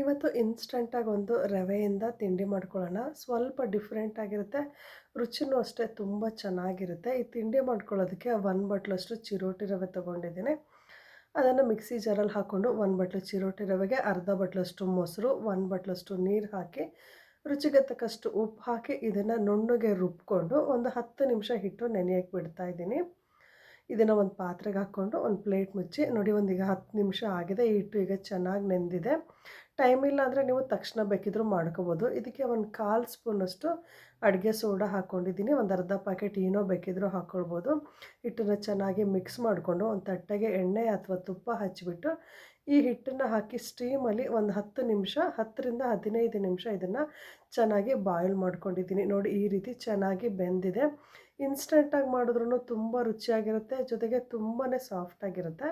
ಇವತ್ತು ಇನ್ಸ್ಟಂಟಾಗಿ ಒಂದು ರವೆಯಿಂದ ತಿಂಡಿ ಮಾಡ್ಕೊಳ್ಳೋಣ. ಸ್ವಲ್ಪ ಡಿಫ್ರೆಂಟ್ ಆಗಿರುತ್ತೆ. ರುಚಿನೂ ಅಷ್ಟೇ ತುಂಬ ಚೆನ್ನಾಗಿರುತ್ತೆ. ಈ ತಿಂಡಿ ಮಾಡ್ಕೊಳ್ಳೋದಕ್ಕೆ ಒಂದು ಬಟ್ಲಷ್ಟು ಚಿರೋಟಿ ರವೆ ತೊಗೊಂಡಿದ್ದೀನಿ. ಅದನ್ನು ಮಿಕ್ಸಿ ಜಾರಲ್ಲಿ ಹಾಕ್ಕೊಂಡು ಒನ್ ಬಟ್ಲು ಚಿರೋಟಿ ರವೆಗೆ, ಅರ್ಧ ಬಟ್ಲಷ್ಟು ಮೊಸರು ಒಂದು ಬಟ್ಲಷ್ಟು ನೀರು ಹಾಕಿ, ರುಚಿಗೆ ತಕ್ಕಷ್ಟು ಉಪ್ಪು ಹಾಕಿ ಇದನ್ನು ನುಣ್ಣಗೆ ರುಬ್ಕೊಂಡು ಒಂದು ಹತ್ತು ನಿಮಿಷ ಹಿಟ್ಟು ನೆನೆಯಕ್ಕೆ ಬಿಡ್ತಾ ಇದ್ದೀನಿ. ಇದನ್ನು ಒಂದು ಪಾತ್ರೆಗೆ ಹಾಕ್ಕೊಂಡು ಒಂದು ಪ್ಲೇಟ್ ಮುಚ್ಚಿ, ನೋಡಿ ಒಂದು ಈಗ ಹತ್ತು ನಿಮಿಷ ಆಗಿದೆ. ಈ ಹಿಟ್ಟು ಈಗ ಚೆನ್ನಾಗಿ ನೆಂದಿದೆ. ಟೈಮ್ ಇಲ್ಲ ಅಂದರೆ ನೀವು ತಕ್ಷಣ ಬೇಕಿದ್ರೂ ಮಾಡ್ಕೋಬೋದು. ಇದಕ್ಕೆ ಒಂದು ಕಾಲು ಸ್ಪೂನಷ್ಟು ಅಡುಗೆ ಸೋಡಾ ಹಾಕ್ಕೊಂಡಿದ್ದೀನಿ ಒಂದು ಅರ್ಧ ಪ್ಯಾಕೆಟ್ ಏನೋ ಬೇಕಿದ್ರೂ ಹಾಕ್ಕೊಳ್ಬೋದು ಹಿಟ್ಟನ್ನು ಚೆನ್ನಾಗಿ ಮಿಕ್ಸ್ ಮಾಡಿಕೊಂಡು ಒಂದು ತಟ್ಟೆಗೆ ಎಣ್ಣೆ ಅಥವಾ ತುಪ್ಪ ಹಚ್ಚಿಬಿಟ್ಟು ಈ ಹಿಟ್ಟನ್ನು ಹಾಕಿ ಸ್ಟೀಮಲ್ಲಿ ಒಂದು ಹತ್ತು ನಿಮಿಷ, ಹತ್ತರಿಂದ ಹದಿನೈದು ನಿಮಿಷ ಇದನ್ನು ಚೆನ್ನಾಗಿ ಬಾಯ್ಲ್ ಮಾಡ್ಕೊಂಡಿದ್ದೀನಿ. ನೋಡಿ ಈ ರೀತಿ ಚೆನ್ನಾಗಿ ಬೆಂದಿದೆ. ಇನ್ಸ್ಟೆಂಟಾಗಿ ಮಾಡಿದ್ರೂ ತುಂಬ ರುಚಿಯಾಗಿರುತ್ತೆ, ಜೊತೆಗೆ ತುಂಬಾ ಸಾಫ್ಟಾಗಿರುತ್ತೆ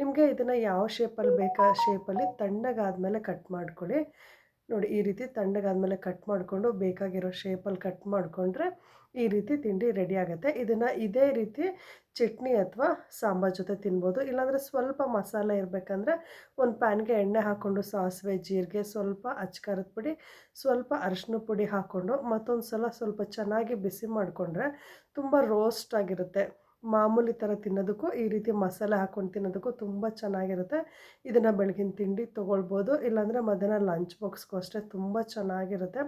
ನಿಮಗೆ ಇದನ್ನು ಯಾವ ಶೇಪಲ್ಲಿ ಬೇಕಾ? ಶೇಪಲ್ಲಿ ತಣ್ಣಗಾದ್ಮೇಲೆ ಕಟ್ ಮಾಡ್ಕೊಳ್ಳಿ. ನೋಡಿ, ಈ ರೀತಿ ತಣ್ಣಗಾದ್ಮೇಲೆ ಕಟ್ ಮಾಡಿಕೊಂಡು ಬೇಕಾಗಿರೋ ಶೇಪಲ್ಲಿ ಕಟ್ ಮಾಡಿಕೊಂಡ್ರೆ ಈ ರೀತಿ ತಿಂಡಿ ರೆಡಿ ಆಗುತ್ತೆ. ಇದನ್ನು ಇದೇ ರೀತಿ ಚಟ್ನಿ ಅಥವಾ ಸಾಂಬಾರ್ ಜೊತೆ ತಿನ್ಬೋದು. ಇಲ್ಲಾಂದರೆ ಸ್ವಲ್ಪ ಮಸಾಲೆ ಇರಬೇಕಂದ್ರೆ ಒಂದು ಪ್ಯಾನ್ಗೆ ಎಣ್ಣೆ ಹಾಕ್ಕೊಂಡು ಸಾಸಿವೆ, ಜೀರಿಗೆ, ಸ್ವಲ್ಪ ಅಚ್ಕಾರದ ಪುಡಿ, ಸ್ವಲ್ಪ ಅರಿಶಿನ ಪುಡಿ ಹಾಕ್ಕೊಂಡು ಮತ್ತೊಂದು ಸಲ ಸ್ವಲ್ಪ ಚೆನ್ನಾಗಿ ಬಿಸಿ ಮಾಡಿಕೊಂಡ್ರೆ ತುಂಬ ರೋಸ್ಟ್ ಆಗಿರುತ್ತೆ. ಮಾಮೂಲಿ ಥರ ತಿನ್ನೋದಕ್ಕೂ, ಈ ರೀತಿ ಮಸಾಲೆ ಹಾಕ್ಕೊಂಡು ತಿನ್ನೋದಕ್ಕೂ ತುಂಬ ಚೆನ್ನಾಗಿರುತ್ತೆ. ಇದನ್ನು ಬೆಳಗಿನ ತಿಂಡಿ ತೊಗೊಳ್ಬೋದು. ಇಲ್ಲಾಂದರೆ ಮಧ್ಯಾಹ್ನ ಲಂಚ್ ಬಾಕ್ಸ್ಗೂ ಅಷ್ಟೇ ತುಂಬ ಚೆನ್ನಾಗಿರುತ್ತೆ.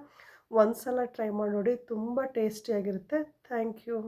ಒಂದು ಸಲ ಟ್ರೈ ಮಾಡಿ ನೋಡಿ, ತುಂಬ ಟೇಸ್ಟಿಯಾಗಿರುತ್ತೆ ಥ್ಯಾಂಕ್ ಯು